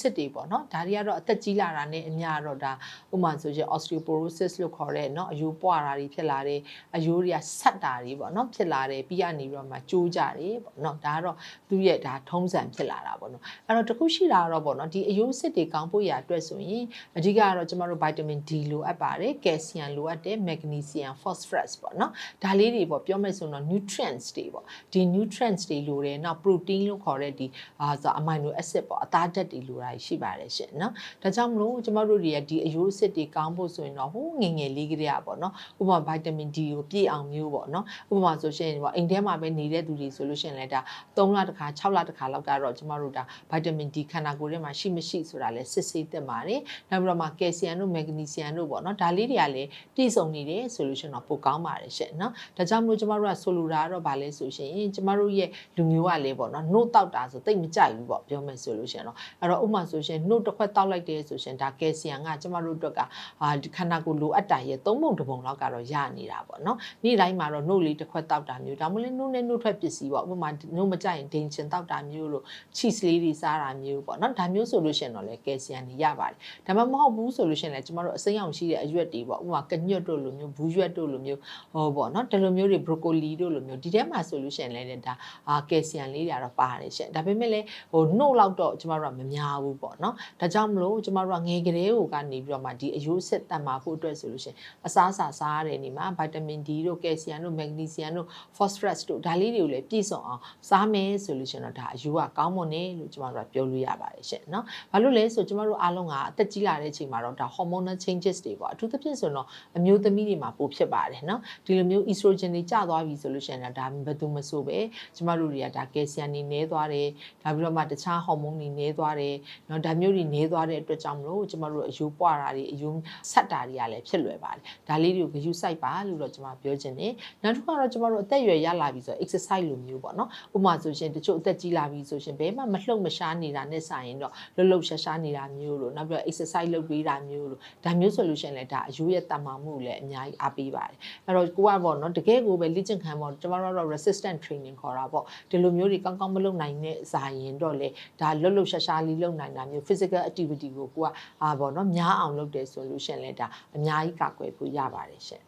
စစ်တွေပေါ့နော်ဒါတွေကတော့အသက်ကြီးလာတာနဲ့အများတော့ဒါဥပမာဆိုရင် osteoporosis လို့ခေါ်တဲ့เนาะအယိုးပွားတာတွေဖြစ်လာတယ်အယိုးတွေကဆက်တာတွေပေါ့နော်ဖြစ်လာတယ်ပြီးရနေပြီးတော့မှကျိုးကြတယ်ပေါ့နော်ဒါကတော့သူ့ရဲ့ဒါထုံးစံဖြစ်လာတာပေါ့နော်အဲ့တော့တခုရှိတာကတော့ပေါ့နော်ဒီအယိုးစစ်တွေကောင်းဖို့ရအတွက်ဆိုရင်အဓိကကတော့ကျမတို့ vitamin D လိုအပ်ပါတယ်ကယ်ဆီယမ်လိုအပ်တယ် magnesium phosphorus ပေါ့နော်ဒါလေးတွေပေါ့ပြောမယ်ဆိုတော့ nutrients တွေပေါ့ဒီ nutrients တွေလိုတယ်နောက် protein လို့ခေါ်တဲ့ဒီအာဆို amino acid ပေါ့အသားဓာတ်တွေလိုတာ ရှိပါတယ်ရှင်နော်ဒါကြောင့်မလို့ကျမတို့တွေကဒီအယိုးအစစ်တွေကောင်းဖို့ဆိုရင်တော့ဟိုငယ်ငယ်လေးကလေးอ่ะပေါ့နော်ဥပမာ vitamin D ကိုပြည့်အောင်မျိုးပေါ့နော်ဥပမာဆိုရှင်ဟိုအိမ်ထဲမှာပဲနေတဲ့သူတွေဆိုလို့ရှိရင်လည်းဒါ3လတစ်ခါ6လတစ်ခါလောက်ကတော့ကျမတို့ဒါ vitamin D ခန္ဓာကိုယ်ထဲမှာရှိမရှိဆိုတာလည်းစစ်ဆေးသင့်ပါတယ်နောက်ပြီးတော့မှကယ်ဆီယမ်တို့ magnesium တို့ပေါ့နော်ဒါလေးတွေကလည်းပြည့်စုံနေတယ်ဆိုလို့ရှိရင်တော့ပိုကောင်းပါတယ်ရှင်နော်ဒါကြောင့်မလို့ကျမတို့ကဆိုလိုတာကတော့ဗာလဲဆိုရှင်ကျမတို့ရဲ့လူမျိုးကလည်းပေါ့နော်နှုတ်တောက်တာဆိုတိတ်မကြိုက်ဘူးပေါ့ပြောမယ်ဆိုလို့ရှင်တော့အဲ့တော့ဥပမာဆိုရှင်နှုတ်တစ်ခွက်တောက်လိုက်တယ်ဆိုရှင်ဒါကယ်ဆီယမ်ကကျမတို့အတွက်ကအာဒီခန္ဓာကိုယ်လိုအပ်တာရဲ့သုံးပုံတစ်ပုံလောက်ကတော့ရနေတာပေါ့နော်နေ့တိုင်းမှာတော့နှုတ်လေးတစ်ခွက်တောက်တာမျိုးဒါမှမဟုတ်နှုတ်နဲ့နှုတ်ထွက်ပစ္စည်းပေါ့ဥပမာနှုတ်မကြိုက်ရင်ဒိန်ချင်တောက်တာမျိုးလို့ cheese လေးတွေစားတာမျိုးပေါ့နော်ဒါမျိုးဆိုလို့ရှင်တော့လေကယ်ဆီယမ်တွေရပါတယ်ဒါမှမဟုတ်ဘူးဆိုလို့ရှင်လည်းကျမတို့အစိမ်းအောင်ရှိတဲ့အရွက်တွေပေါ့ဥပမာကညွတ်တို့လိုမျိုးဘူးရွက်တို့လိုမျိုးဟောပေါ့နော်ဒီလိုမျိုးတွေ broccoli တို့လိုမျိုးဒီထဲမှာဆိုလို့ရှင်လည်းဒါအာကယ်ဆီယမ်လေးတွေကတော့ပါတယ်ရှင်ဒါပေမဲ့လည်းဟိုနှုတ်လောက်တော့ကျမတို့ကမများဘူးပေါ့နော်ဒါကြောင့်မလို့ကျမတို့ကငယ်ကလေးကိုကနေပြီးတော့မှဒီအယိုးစစ်တန်မာဖို့အတွက်ဆိုလို့ရှင်အစားအစာစားရတဲ့နေမှာဗိုက်တာမင် D တို့ကယ်ဆီယမ်တို့မက်ဂနီဆီယမ်တို့ phosphorus တို့ဒါလေးတွေကိုလည်းပြည့်စုံအောင်စားမယ်ဆိုလို့ရှင်တော့ဒါအယိုးကကောင်းမွန်တယ်လို့ကျမတို့ကပြောလို့ရပါတယ်ရှင်နော်ဘာလို့လဲဆိုကျမတို့အားလုံးကအသက်ကြီးလာတဲ့အချိန်မှာတော့ဒါ hormonal changes တွေပေါ့အထူးသဖြင့်ဆိုတော့အမျိုးသမီးတွေမှာပိုဖြစ်ပါတယ်နော်ဒီလိုမျိုး estrogen တွေကျသွားပြီဆိုလို့ရှင်တော့ဒါဘယ်သူမဆိုပဲကျမတို့တွေကဒါကယ်ဆီယမ်တွေနည်းသွားတယ်ဒါပြီးတော့မှတခြားဟော်မုန်းတွေနည်းသွားတယ်နော်ဒါမျိုးတွေနည်းသွားတဲ့အတွက်ကြောင့်မလို့ကျမတို့အယိုးပွားတာတွေအယိုးဆက်တာတွေကလည်းဖြစ်လွယ်ပါတယ်ဒါလေးတွေကိုဂရုစိုက်ပါလို့တော့ကျမပြောချင်တယ်နောက်တစ်ခါတော့ကျမတို့အသက်အရွယ်ရလာပြီဆိုတော့ exercise လိုမျိုးပေါ့နော်ဥပမာဆိုရှင်တချို့အသက်ကြီးလာပြီဆိုရှင်ဘဲမှမလှုပ်မရှားနေတာနဲ့ဆိုင်ရင်တော့လှုပ်လှုပ်ရှားရှားနေတာမျိုးလို့နောက်ပြီးတော့ exercise လုပ်ပေးတာမျိုးလို့ဒါမျိုးဆိုလို့ရှင်လည်းဒါအယိုးရဲ့တန်မာမှုလည်းအများကြီးအားပေးပါတယ်အဲ့တော့ကိုကပေါ့နော်တကယ်ကိုပဲလေ့ကျင့်ခံပေါ့ကျမတို့ကတော့ resistant training ခေါ်တာပေါ့ဒီလိုမျိုးတွေကောင်းကောင်းမလုပ်နိုင်တဲ့ဇာရင်တော့လေဒါလှုပ်လှုပ်ရှားရှားလေးလုပ်နိုင်တာမျိုး physical activity ကိုကိုကအာပေါ့နော်များအောင်လုပ်တယ်ဆိုလို့ရှင်လည်းဒါအများကြီးကာကွယ်ဖို့ရပါတယ်ရှင်